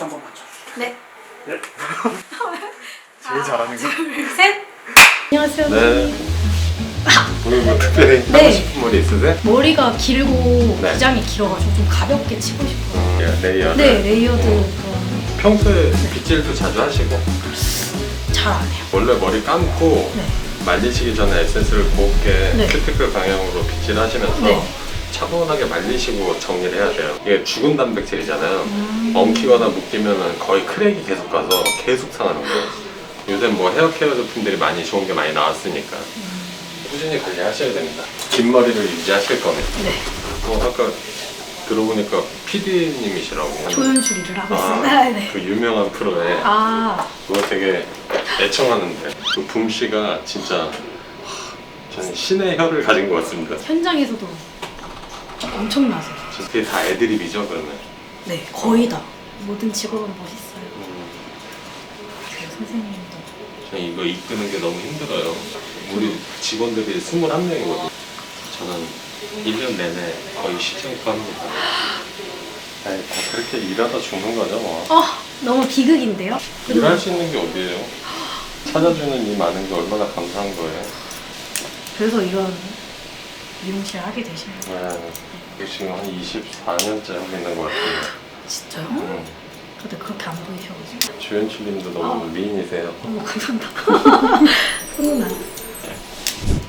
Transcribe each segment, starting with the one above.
박수 한 번만 줘. 네. 제일 잘하는 거. 둘, 셋. 안녕하세요. 네. 오늘 뭐 특별히 네. 하고 싶은 머리 있으세요? 머리가 길고 네. 기장이 길어가지고 좀 가볍게 치고 싶어요. 예, 레이어드. 네, 레이어드 그런 평소에 빗질도 자주 하시고 잘안 해요. 원래 머리 감고 네. 말리시기 전에 에센스를 곱게 네. 큐티클 방향으로 빗질하시면서 네. 차분하게 말리시고 정리를 해야 돼요. 이게 죽은 단백질이잖아요. 음. 엉키거나 묶이면 거의 크랙이 계속 가서 계속 상하는 거예요. 요새 뭐 헤어케어 제품들이 많이 좋은 게 많이 나왔으니까 꾸준히 관리하셔야 됩니다. 긴 머리를 유지하실 거면. 네. 어, 아까 들어보니까 PD님이시라고. 조연출이를 하고 아, 있습니다. 네. 그 유명한 프로에 아, 그거 되게 애청하는데 그 붐씨가 진짜 하, 저는 신의 혀를 가진 것 같습니다. 현장에서도 엄청나세요. 저 그게 다 애드립이죠 그러면. 네, 거의 다. 모든 직업은 멋있어요. 음, 그 선생님도. 저는 이거 이끄는 게 너무 힘들어요. 우리 직원들이 21명이거든요. 저는 1년 내내 거의 시청과 합니다. 아니, 다 그렇게 일하다 죽는 거죠 뭐. 어, 너무 비극인데요? 일할 수 있는 게 어디예요? 찾아주는 이 많은 게 얼마나 감사한 거예요. 그래서 이런 미용실 하게 되신 거예요. 네, 이게 지금 한 24년째 하고 있는 것 같아요. 진짜요? 음. 근데 그렇게 안 보이셔 가지고. 주연출님도 너무 아. 미인이세요. 너무 감사합니다. 훈훈한.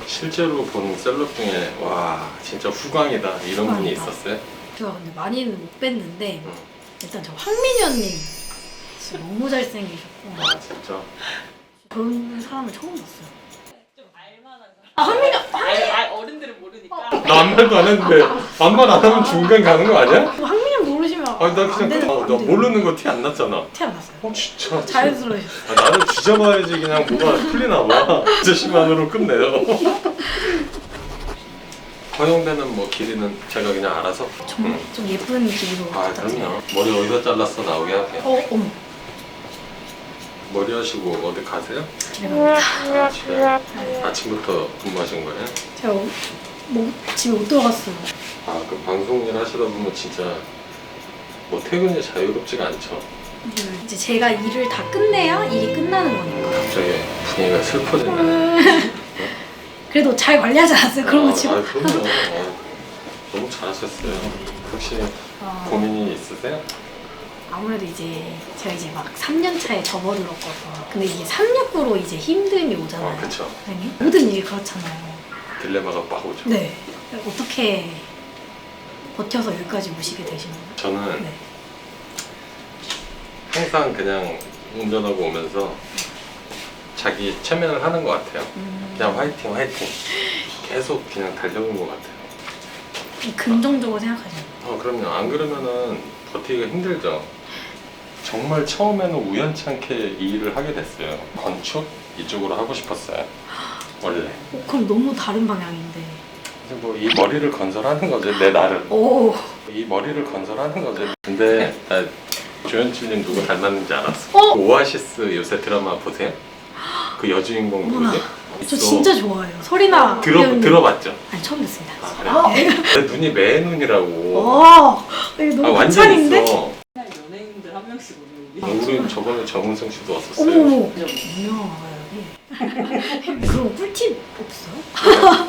실제로 본 셀럽 중에 와 진짜 후광이다 이런 분이 후광이다. 있었어요? 제가 근데 많이는 못 뵀는데 응. 일단 저 언니 진짜 너무 잘생기셨고 아 진짜 그런 사람을 처음 봤어요. 아 언니! 아, 아, 어른들은 모르니까. 나 아무 말도 안 했는데 아무 말 안 하면 중간 가는 거 아니야? 황민희 언니 모르시면 아니 나안 그냥 되는 어, 안 나. 모르는 거 티 안 났잖아 티안 났어요. 어 진짜 자연스러우셨어요. 아, 나를 뒤져봐야지 그냥 뭐가 풀리나 봐 아저씨만으로 끝내요 허용되는 뭐 길이는 제가 그냥 알아서 좀, 응. 좀 예쁜 길이로 아 드려요. 그럼요 머리 어디다 잘랐어 나오게 할게요 어, 어머. 머리 하시고 어디 가세요? 아, 집에 아침부터 근무하신 거예요? 제가 뭐, 집에 못 들어갔어요. 아, 그 방송 일 하시다 보면 진짜 뭐 퇴근이 자유롭지가 않죠. 이제 제가 일을 다 끝내야 일이 끝나는 거니까. 갑자기 분위기가 슬퍼지네. 그래도 잘 관리하지 않았어요. 그런 거 지금. 아, 그럼요. 아, 너무 잘하셨어요. 혹시 아. 고민이 있으세요? 아무래도 이제 제가 이제 막 3년 차에 접어들었거든요. 근데 이게 369로 이제 힘듦이 오잖아요. 아, 그쵸. 선생님? 모든 일이 그렇잖아요. 딜레마가 빡 오죠. 네. 어떻게 버텨서 여기까지 오시게 되신 거예요? 저는 네. 항상 그냥 운전하고 오면서 자기 체면을 하는 것 같아요. 음, 그냥 화이팅, 화이팅. 계속 그냥 달려온 것 같아요. 긍정적으로 생각하시는 어, 그럼요. 안 그러면은 버티기가 힘들죠. 정말 처음에는 우연치 않게 이 일을 하게 됐어요. 건축 이쪽으로 하고 싶었어요. 원래. 어, 그럼 너무 다른 방향인데. 뭐이 머리를 건설하는 거죠. 내 나름. 오. 이 머리를 건설하는 거죠. 근데 나 조연출님 누구 닮았는지 알았어. 어? 그 오아시스 요새 드라마 보세요? 그 여주인공 어머나. 누구지? 저 있어. 진짜 좋아해요. 소리나. 들어 배우님. 들어봤죠? 아니 처음 듣습니다. 아, 그래. 내 눈이 매 눈이라고. 와, 이거 아 너무 완전 반찬인데? 있어. 그냥 연예인들 한 명씩 오는 아, 우리. 우리 저번에 정은성 씨도 왔었어요. 어머, 유명한가요 여기? 그럼 꿀팁 없어요?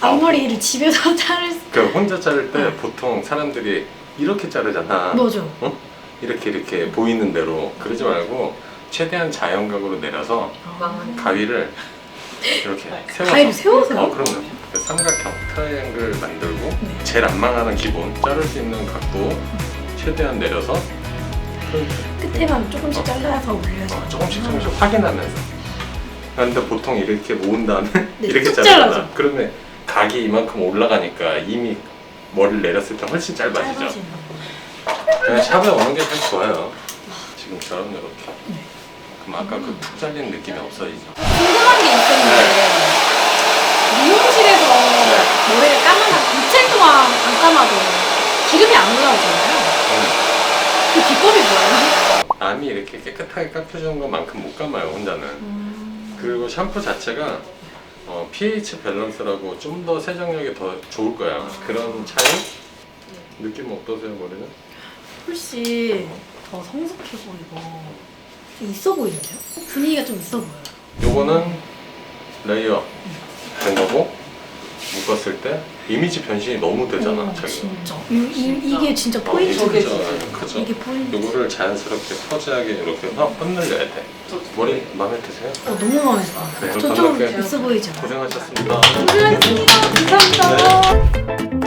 앞머리를 집에서 자를 수... 그 혼자 자를 때 네. 보통 사람들이 이렇게 자르잖아. 뭐죠? 어? 이렇게 이렇게 보이는 대로 그러지 말고 최대한 자연각으로 내려서 가위를 이렇게 세워서. 가위를 세워서요? 어 그럼요. 그 삼각형 트라이앵글 만들고 네. 제일 안 망하는 기본 자를 수 있는 각도 최대한 내려서 끝에만 조금씩 잘라서 올려서 어, 조금씩 조금씩 확인하면서. 그런데 보통 이렇게 모은 다음에 네, 이렇게 쭉. 잘라서. 그러면 각이 이만큼 올라가니까 이미 머리를 내렸을 때 훨씬 짧아지죠. 짧아지는 그냥 샵에 오는 게 제일 좋아요. 지금처럼 이렇게. 네. 그럼 아까 그 푹 잘린 느낌이 없어지죠. 궁금한 게 있었는데 미용실에서 머리를 감으면 이틀 동안 안 감아도 기름이 안 올라오잖아요 뭐예요? 남이 이렇게 깨끗하게 깎여주는 것만큼 못 감아요, 혼자는. 음... 그리고 샴푸 자체가 어, pH 밸런스라고 좀 더 세정력이 더 좋을 거야. 그런 차이? 느낌 어떠세요, 머리는? 훨씬 더 성숙해 보이고 좀 있어 보이는데요? 분위기가 좀 있어 보여요. 요거는 레이어 된 거고 묶었을 때 이미지 변신이 너무 되잖아 어, 자기가 진짜. 이, 이, 이게 진짜 어, 포인트. 이게 진짜. 그죠 이게 포인트. 요거를 자연스럽게 포즈하게 이렇게 확 흩날려야 돼 머리 마음에 드세요? 어, 너무 마음에 들어요. 네, 저좀 반갑게. 있어 보이죠? 고생하셨습니다 고생하셨습니다. 감사합니다.